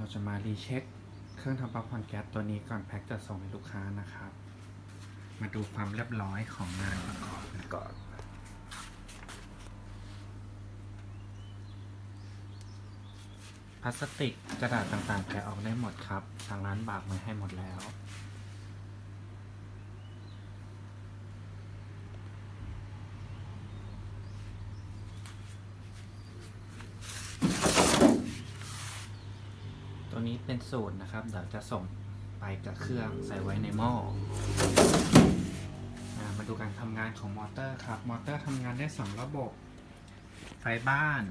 เราจะมารีเช็คเครื่องทำป๊อปคอนแก๊สตัวนี้ก่อนแพ็คจะส่งให้ลูกค้านะครับ มาดูความเรียบร้อยของงานประกอบกันก่อนพลาสติกกระดาษต่างๆแกะออกได้หมดครับทางร้านบากมาให้หมดแล้ว เป็นสูตรนะครับ เดี๋ยวจะส่งไปกับเครื่องใส่ไว้ในหม้อมาดูการทำงานของมอเตอร์ครับ มอเตอร์ทำงานได้สองระบบ ไฟบ้าน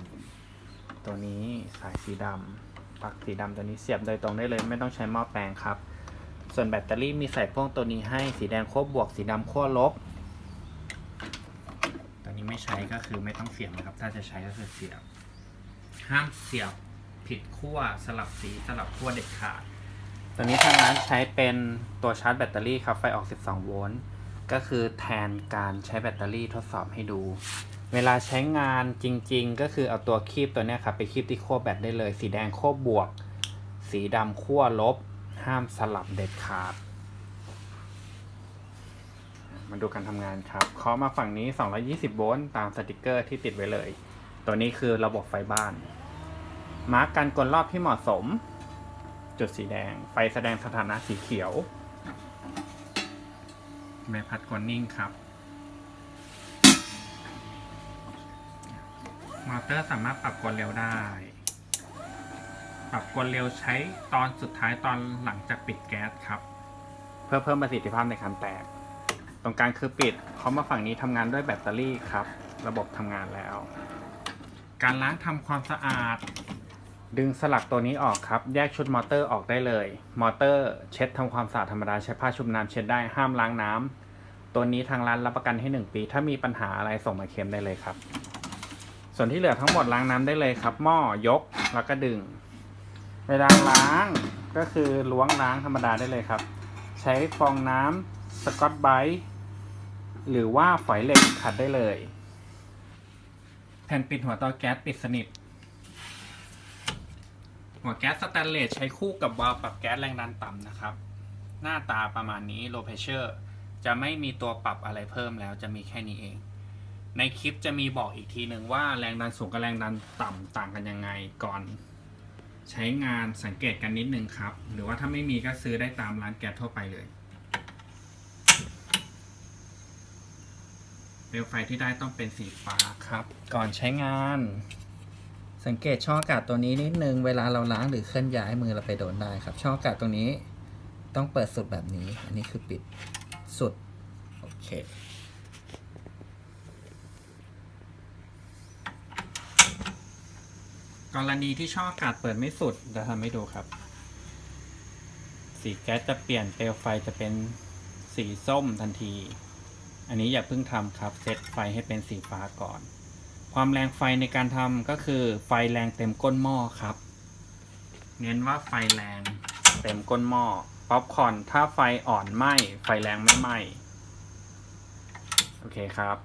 ตัวนี้สายสีดำปลั๊กสีดำตัวนี้เสียบโดยตรงได้เลย ไม่ต้องใช้หม้อแปลงครับ ส่วนแบตเตอรี่มีใส่พ่วงตัวนี้ให้สีแดงขั้วบวกสีดำขั้วลบ ตัวนี้ไม่ใช้ก็คือไม่ต้องเสียบนะครับ ถ้าจะใช้ก็คือเสียบ ห้ามเสียบ ผิดขั้วสลับสีสลับขั้วเด็ดขาด ตัวนี้ทางร้านใช้เป็นตัวชาร์จแบตเตอรี่ครับไฟออก 12 โวลต์ ก็คือแทนการใช้แบตเตอรี่ทดสอบให้ดู เวลาใช้งานจริง ๆ ก็คือเอาตัวคีบตัวนี้ครับไปคีบที่ขั้วแบตได้เลย สีแดงขั้วบวก สีดำขั้วลบ ห้ามสลับเด็ดขาด มาดูการทำงานครับเคาะมาฝั่งนี้ 220 โวลต์ตามสติกเกอร์ที่ติดไว้เลย ตัวนี้คือระบบไฟบ้าน มาร์กการกลรอบที่เหมาะสม จุดสีแดง ไฟแสดงสถานะสีเขียวใบพัดกลนิ่งครับ มอเตอร์สามารถปรับกลเร็วได้ ปรับกลเร็วใช้ตอนสุดท้ายตอนหลังจากปิดแก๊สครับ เพื่อเพิ่มประสิทธิภาพในการแตก ตรงกลางคือปิดเขามาฝั่งนี้ทำงานด้วยแบตเตอรี่ครับ ระบบทำงานแล้ว การล้างทำความสะอาด ดึงสลักตัวนี้ออกครับ แยกชุดมอเตอร์ออกได้เลย มอเตอร์เช็ดทำความสะอาดธรรมดาใช้ผ้าชุบน้ำเช็ดได้ห้ามล้างน้ำตัวนี้ทางร้านรับประกันให้ 1 ปี ถ้ามีปัญหาอะไรส่งมาเคลมได้เลยครับ ส่วนที่เหลือทั้งหมดล้างน้ำได้เลยครับ หม้อยกแล้วก็ดึง เวลาล้างก็คือล้วงล้างธรรมดาได้เลยครับ ใช้ฟองน้ำสกอตไบรท์หรือว่าฝอยเหล็กขัดได้เลย แผ่นปิดหัวเตาแก๊สปิดสนิท หัวแก๊สสแตนเลสใช้คู่กับวาล์วปรับแก๊สแรงดันต่ำนะครับ หน้าตาประมาณนี้ low pressure จะไม่มีตัวปรับอะไรเพิ่มแล้วจะมีแค่นี้เอง ในคลิปจะมีบอกอีกทีหนึ่งว่าแรงดันสูงกับแรงดันต่ำต่างกันยังไงก่อน ใช้งานสังเกตกันนิดนึงครับ หรือว่าถ้าไม่มีก็ซื้อได้ตามร้านแก๊สทั่วไปเลยเปลวไฟที่ได้ต้องเป็นสีฟ้าครับ ก่อนใช้งาน สังเกตช่องอากาศตัวนี้นิดนึง เวลาเราล้างหรือเคลื่อนย้ายมือเราไปโดนได้ครับ ช่องอากาศตรงนี้ต้องเปิดสุดแบบนี้ อันนี้คือปิดสุด โอเค กรณีที่ช่องอากาศเปิดไม่สุดจะทำให้ดูครับ สีแก๊สจะเปลี่ยนเปลวไฟจะเป็นสีส้มทันที อันนี้อย่าเพิ่งทำครับ เซตไฟให้เป็นสีฟ้าก่อน ความแรงไฟในการทำก็คือไฟแรงเต็มก้นหม้อครับ เน้นว่าไฟแรงเต็มก้นหม้อป๊อปคอร์นถ้าไฟอ่อนไหมไฟแรงไม่ไหมโอเคครับ